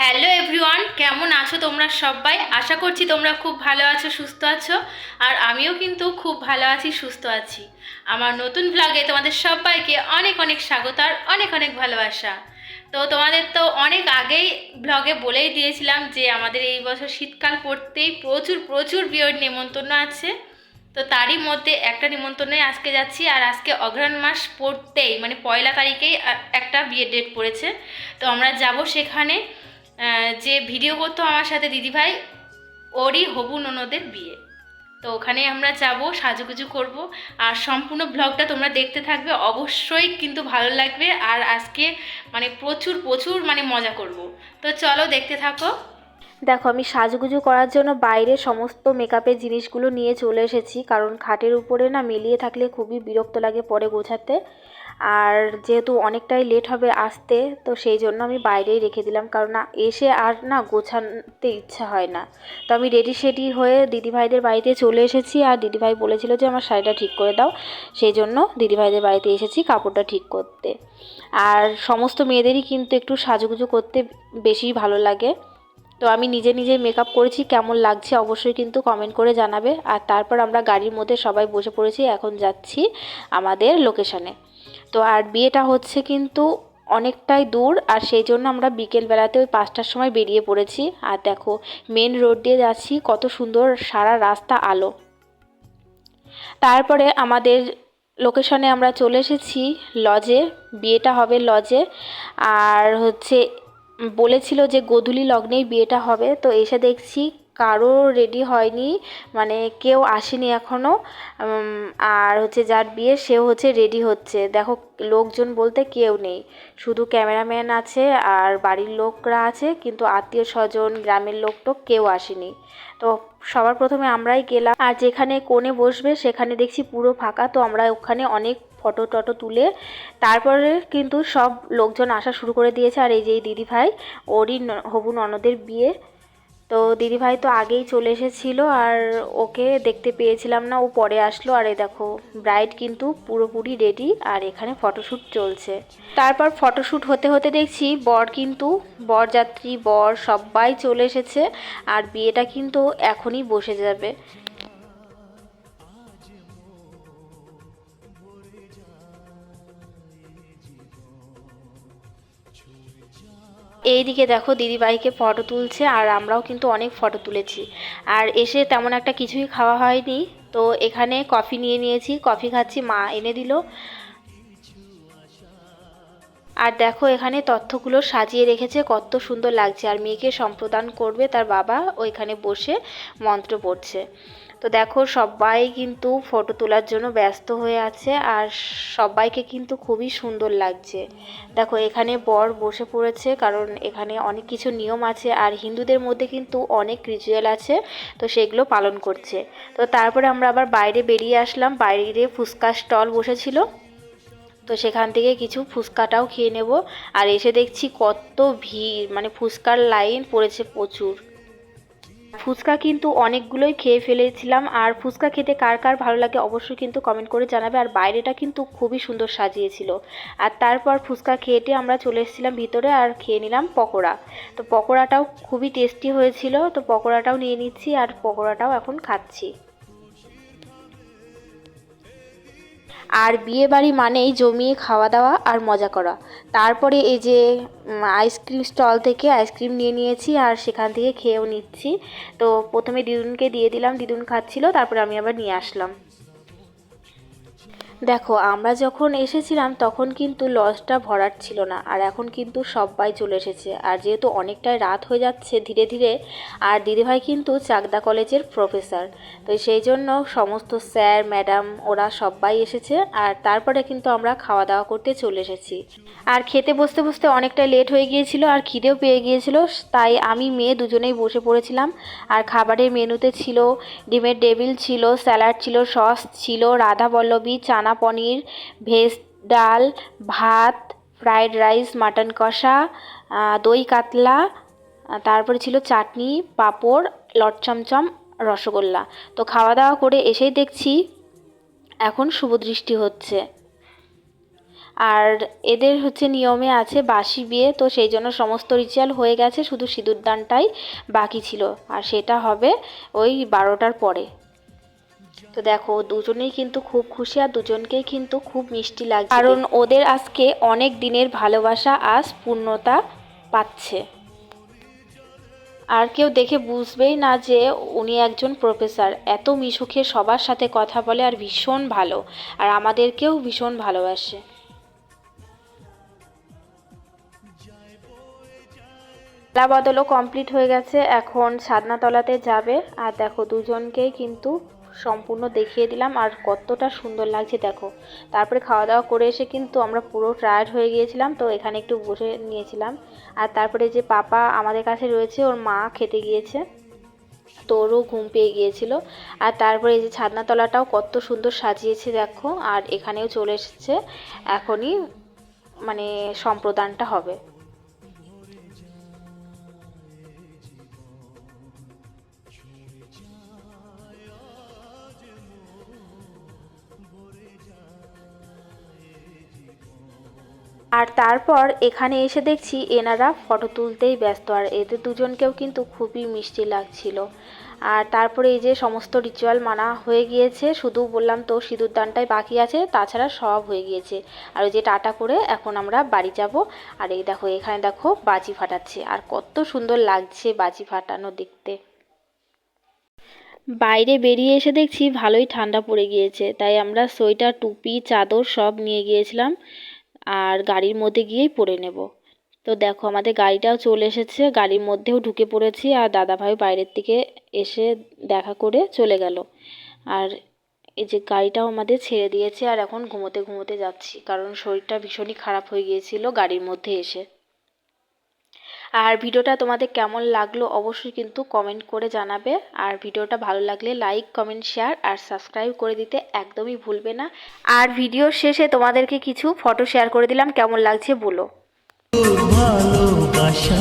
Hello everyone কেমন আছো তোমরা সবাই? আশা করছি তোমরা খুব ভালো আছো, সুস্থ আছো, আর আমিও কিন্তু খুব ভালো আছি, সুস্থ আছি। আমার নতুন ব্লগে তোমাদের সবাইকে অনেক অনেক স্বাগত আর অনেক অনেক ভালোবাসা। তো তোমাদের তো অনেক আগেই ব্লগে বলেই দিয়েছিলাম যে আমাদের এই বছর শীতকাল পড়তেই প্রচুর প্রচুর বিয়ের নেমন্তন্ন আছে। তো তারই মধ্যে একটা নিমন্ত্রণে আজকে যাচ্ছি, আর আজকে অঘ্রাণ মাস পড়তেই মানে পয়লা তারিখেই একটা বিয়ের ডেট পড়েছে। তো আমরা যাব সেখানে। যে ভিডিও করতো আমার সাথে দিদিভাই, ওরই হবু ননদের বিয়ে। তো ওখানে আমরা যাব, সাজুগুজু করব, আর সম্পূর্ণ ব্লগটা তোমরা দেখতে থাকবে। অবশ্যই কিন্তু ভালো লাগবে, আর আজকে মানে প্রচুর প্রচুর মানে মজা করব। তো চলো দেখতে থাকো। দেখো, আমি সাজুগুজু করার জন্য বাইরে সমস্ত মেকআপের জিনিসগুলো নিয়ে চলে এসেছি, কারণ খাটের উপরে না মিলিয়ে থাকলে খুবই বিরক্ত লাগে পরে গোছাতে। আর যেহেতু অনেকটাই লেট হবে আসতে, তো সেই জন্য আমি বাইরেই রেখে দিলাম। কারণ না এসে আর না গোছাতে ইচ্ছা হয় না। তো আমি রেডি সেডি হয়ে দিদিভাইদের বাড়িতে চলে এসেছি আর দিদিভাই বলেছিল যে আমার শাড়িটা ঠিক করে দাও। সেই জন্য দিদিভাইদের বাড়িতে এসেছি কাপড়টা ঠিক করতে। আর সমস্ত মেয়েদেরই কিন্তু একটু সাজুগুজু করতে বেশি ভালো লাগে। তো আমি নিজে নিজে মেকআপ করেছি, কেমন লাগছে অবশ্যই কিন্তু কমেন্ট করে জানাবে। আর তারপর আমরা গাড়ির মধ্যে সবাই বসে পড়েছি, এখন যাচ্ছি আমাদের লোকেশনে তো আর বিয়েটা হচ্ছে কিন্তু অনেকটাই দূর, আর সেই জন্য আমরা বিকেলবেলাতে ওই পাঁচটার সময় বেরিয়ে পড়েছি। আর দেখো মেন রোড দিয়ে যাচ্ছি, কত সুন্দর সারা রাস্তা আলো। তারপরে আমাদের লোকেশনে আমরা চলে এসেছি লজে বিয়েটা হবে লজে আর হচ্ছে বলেছিল যে গোধূলি লগ্নেই বিয়েটা হবে, তো এসে দেখছি কারও রেডি হয়নি মানে কেউ আসেনি এখনও আর হচ্ছে যার বিয়ে সেও হচ্ছে রেডি হচ্ছে। দেখো লোকজন বলতে কেউ নেই, শুধু ক্যামেরাম্যান আছে আর বাড়ির লোকরা আছে, কিন্তু আত্মীয় স্বজন, গ্রামের লোক তো কেউ আসেনি। তো সবার প্রথমে আমরাই গেলাম, আর যেখানে কোণে বসবে সেখানে দেখছি পুরো ফাঁকা, তো আমরা ওখানে অনেক ফটো টটো তুলে, তারপরে কিন্তু সব লোকজন আসা শুরু করে দিয়েছে। আর এই যে এই দিদিভাই, ওরই হবু ননদের বিয়ে তো দিদিভাই তো আগেই চলে এসেছিল আর ওকে দেখতে পেয়েছিলাম না, ও পরে আসলো। আর এই দেখো ব্রাইড কিন্তু পুরোপুরি রেডি আর এখানে ফটোশ্যুট চলছে। তারপর ফটোশ্যুট হতে হতে দেখছি বর কিন্তু, বরযাত্রী, বর সবাই চলে এসেছে আর বিয়েটা কিন্তু এখনই বসে যাবে। এইদিকে দেখো দিদিভাইকে ফটো তুলছে আর আমরাও কিন্তু অনেক ফটো তুলেছি। আর এসে তেমন একটা কিছুই খাওয়া হয়নি। তো এখানে কফি নিয়ে নিয়েছি। কফি খাচ্ছি, মা এনে দিল। আর দেখো এখানে তথ্যগুলো সাজিয়ে রেখেছে, কত সুন্দর লাগছে। আর মেয়েকে সম্প্রদান করবে তার বাবা, ওইখানে বসে মন্ত্র পড়ছে। তো দেখো সবাই কিন্তু ফটো তোলার জন্য ব্যস্ত হয়ে আছে আর সবাইকে কিন্তু খুবই সুন্দর লাগছে। দেখো এখানে বর বসে পড়েছে কারণ এখানে অনেক কিছু নিয়ম আছে আর হিন্দুদের মধ্যে কিন্তু অনেক রিচুয়াল আছে, তো সেগুলো পালন করছে। তো তারপরে আমরা আবার বাইরে বেরিয়ে আসলাম, বাইরে ফুচকা স্টল বসেছিল। তো সেখান থেকে কিছু ফুচকাটাও খেয়ে নেব। আর এসে দেখছি কত ভিড় মানে ফুচকার লাইন পড়েছে প্রচুর। ফুচকা কিন্তু অনেকগুলোই খেয়ে ফেলেছিলাম। আর ফুচকা খেতে কার কার ভালো লাগে অবশ্যই কিন্তু কমেন্ট করে জানাবে। আর বাইরেটা কিন্তু খুবই সুন্দর সাজিয়েছিল। আর তারপর ফুচকা খেয়েটে আমরা চলে এসেছিলাম ভিতরে আর খেয়ে নিলাম পকোড়া। তো পকোড়াটাও খুবই টেস্টি হয়েছিল। তো পকোড়াটাও নিয়ে নিচ্ছি আর পকোড়াটাও এখন খাচ্ছি। আর বিয়ে বাড়ি মানেই জমিয়ে খাওয়া দাওয়া আর মজা করা। তারপরে এই যে আইসক্রিম স্টল থেকে আইসক্রিম নিয়ে নিয়েছি আর সেখান থেকে খেয়েও নিচ্ছি। তো প্রথমে দিদুনকে দিয়ে দিলাম, দিদুন খাচ্ছিল, তারপরে আমি আবার নিয়ে আসলাম। দেখো, আমরা যখন এসেছিলাম তখন কিন্তু লজটা ভরাট ছিল না, আর এখন কিন্তু সবাই চলে এসেছে। আর যেহেতু অনেকটাই রাত হয়ে যাচ্ছে ধীরে ধীরে, আর দিদিভাই কিন্তু চাকদা কলেজের প্রফেসর। তো সেই জন্য সমস্ত স্যার, ম্যাডাম, ওরা সবাই এসেছে, আর তারপরে কিন্তু আমরা খাওয়া দাওয়া করতে চলে এসেছি। আর খেতে বসতে বসতে অনেকটা লেট হয়ে গিয়েছিল, আর খিদেও পেয়ে গিয়েছিল, তাই আমি মেয়ে দুজনেই বসে পড়েছিলাম। আর খাবারের মেনুতে ছিল, ডিমের ডেবিল ছিল, স্যালাড ছিল, সস ছিল, রাধা বল্লভী চানা পনির, ভেজ ডাল, ভাত ফ্রায়েড রাইস, মাটন কষা দই কাতলা তারপরে ছিল চাটনি, পাঁপড়, লট চমচম, রসগোল্লা। তো খাওয়া দাওয়া করে এসেই দেখছি এখন শুভদৃষ্টি হচ্ছে। আর এদের হচ্ছে নিয়মে আছে বাসি বিয়ে, তো সেই জন্য সমস্ত রিচুয়াল হয়ে গেছে, শুধু সিঁদুরদানটাই বাকি ছিল। আর সেটা হবে ওই বারোটার পরে। তো দেখো, দুজনেই কিন্তু খুব খুশি আর দুজনকেই কিন্তু খুব মিষ্টি লাগছে। কারণ ওদের আজকে অনেক দিনের ভালোবাসা আজ পূর্ণতা পাচ্ছে। আর কেউ দেখে বুঝবেই না যে উনি একজন প্রফেসর। এত মিশুকে সবার সাথে কথা বলে আর ভীষণ ভালো। আর আমাদেরকেও ভীষণ ভালোবাসে। বদলও কমপ্লিট হয়ে গেছে। এখন সাদনাতলাতে যাবে। আর দেখো, দুজনকেই কিন্তু সম্পূর্ণ দেখিয়ে দিলাম আর কতটা সুন্দর লাগছে, দেখো। তারপরে খাওয়া দাওয়া করে এসে কিন্তু আমরা পুরো টায়ার্ড হয়ে গিয়েছিলাম, তো এখানে একটু বসে নিয়েছিলাম। আর তারপরে যে পাপা আমাদের কাছে রয়েছে, ওর মা খেতে গিয়েছে তোরও ঘুম পেয়ে গিয়েছিল। আর তারপরে এই যে ছাদনাতলাটাও কত সুন্দর সাজিয়েছে, দেখো। আর এখানেও চলে এসেছে, এখনই মানে সম্প্রদানটা হবে। আর তারপর এখানে এসে দেখছি এনারা ফটো তুলতেই ব্যস্ত। আর এদের দুজনকেও কিন্তু খুবই মিষ্টি লাগছিল। আর তারপরে এই যে সমস্ত রিচুয়াল মানা হয়ে গিয়েছে, শুধু বললাম তো সিঁদুরদানটাই বাকি আছে, তাছাড়া সব হয়ে গিয়েছে। আর ওই যে টাটা করে এখন আমরা বাড়ি যাব। আর এই দেখো, এখানে দেখো বাজি ফাটাচ্ছে। আর কত সুন্দর লাগছে বাজি ফাটানো দেখতে। বাইরে বেরিয়ে এসে দেখছি ভালোই ঠান্ডা পড়ে গিয়েছে। তাই আমরা সোয়েটার, টুপি, চাদর সব নিয়ে গিয়েছিলাম। আর গাড়ির মধ্যে গিয়েই পরে নেব। তো দেখো, আমাদের গাড়িটাও চলে এসেছে। গাড়ির মধ্যেও ঢুকে পড়েছি আর দাদাভাই বাইরের থেকে এসে দেখা করে চলে গেল। আর এই যে গাড়িটাও আমাদের ছেড়ে দিয়েছে আর এখন ঘুমোতে ঘুমোতে যাচ্ছি। কারণ শরীরটা ভীষণই খারাপ হয়ে গিয়েছিল গাড়ির মধ্যে এসে। আর ভিডিওটা তোমাদের কেমন লাগল অবশ্যই কিন্তু কমেন্ট করে জানাবে। আর ভিডিওটা ভালো লাগলে লাইক কমেন্ট শেয়ার আর সাবস্ক্রাইব করে দিতে একদমই ভুলবে না। আর ভিডিও শেষে তোমাদেরকে কিছু ফটো শেয়ার করে দিলাম, কেমন লাগছে বলো। ভালোবাসা।